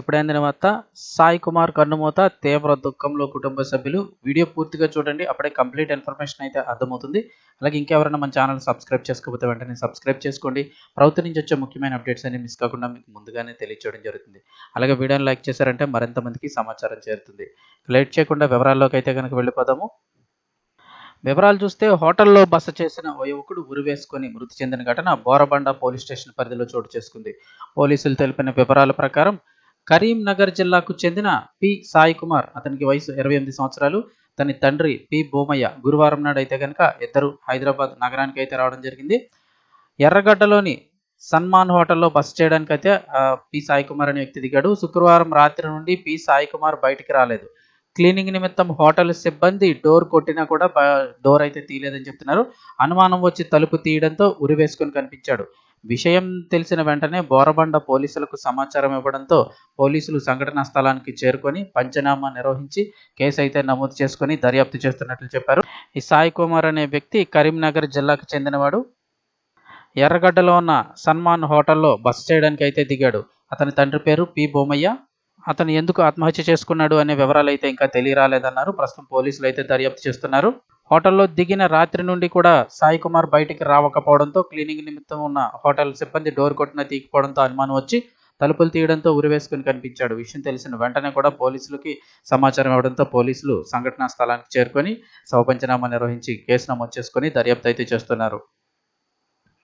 ఇప్పుడైన తర్వాత సాయి కుమార్ కన్నుమూత తీవ్ర దుఃఖంలో కుటుంబ సభ్యులు. వీడియో పూర్తిగా చూడండి. అప్పుడే కంప్లీట్ ఇన్ఫర్మేషన్ అయితే అర్థమవుతుంది. అలాగే ఇంకెవరైనా మన ఛానల్ సబ్స్క్రైబ్ చేసుకోకపోతే వెంటనే సబ్స్క్రైబ్ చేసుకోండి. ప్రభుత్వం నుంచి వచ్చే ముఖ్యమైన అప్డేట్స్ అన్ని మిస్ కాకుండా మీకు ముందుగానే తెలియచేయడం జరుగుతుంది. అలాగే వీడియోని లైక్ చేశారంటే మరింత మందికి సమాచారం చేరుతుంది. లేట్ చేయకుండా వివరాల్లోకి అయితే కనుక వెళ్ళిపోదాము. వివరాలు చూస్తే హోటల్లో బస చేసిన ఓ యువకుడు ఉరివేసుకొని మృతి చెందిన ఘటన బోరబండ పోలీస్ స్టేషన్ పరిధిలో చోటు చేసుకుంది. పోలీసులు తెలిపిన వివరాల ప్రకారం కరీంనగర్ జిల్లాకు చెందిన పి. సాయి కుమార్ అతనికి వయసు ఇరవై ఎనిమిది సంవత్సరాలు. తన తండ్రి పి. భూమయ్య గురువారం నాడు అయితే కనుక ఇద్దరు హైదరాబాద్ నగరానికి అయితే రావడం జరిగింది. ఎర్రగడ్డలోని సన్మాన్ హోటల్లో బస చేయడానికి అయితే పి. సాయి కుమార్ అనే వ్యక్తి దిగాడు. శుక్రవారం రాత్రి నుండి పి. సాయి కుమార్ బయటికి రాలేదు. క్లీనింగ్ నిమిత్తం హోటల్ సిబ్బంది డోర్ కొట్టినా కూడా డోర్ అయితే తీయలేదని చెప్తున్నారు. అనుమానం వచ్చి తలుపు తీయడంతో ఉరివేసుకొని కనిపించాడు. విషయం తెలిసిన వెంటనే బోరబండ పోలీసులకు సమాచారం ఇవ్వడంతో పోలీసులు సంఘటనా స్థలానికి చేరుకొని పంచనామా నిర్వహించి కేసు అయితే నమోదు చేసుకొని దర్యాప్తు చేస్తున్నట్లు చెప్పారు. ఈ సాయి కుమార్ అనే వ్యక్తి కరీంనగర్ జిల్లాకు చెందినవాడు. ఎర్రగడ్డలో ఉన్న సన్మాన్ హోటల్లో బస చేయడానికి అయితే దిగాడు. అతని తండ్రి పేరు పి. బొమ్మయ్య అతను ఎందుకు ఆత్మహత్య చేసుకున్నాడు అనే వివరాలు అయితే ఇంకా తెలియరాలేదన్నారు. ప్రస్తుతం పోలీసులు అయితే దర్యాప్తు చేస్తున్నారు. హోటల్లో దిగిన రాత్రి నుండి కూడా సాయి కుమార్ బయటికి రావకపోవడంతో క్లీనింగ్ నిమిత్తం ఉన్న హోటల్ సిబ్బంది డోర్ కొట్టిన తీయకపోవడంతో అనుమానం వచ్చి తలుపులు తీయడంతో ఉరివేసుకుని కనిపించాడు. విషయం తెలిసిన వెంటనే కూడా పోలీసులకి సమాచారం ఇవ్వడంతో పోలీసులు సంఘటనా స్థలానికి చేరుకొని శవ పంచనామా నిర్వహించి కేసు నమోదు చేసుకొని దర్యాప్తు అయితే చేస్తున్నారు.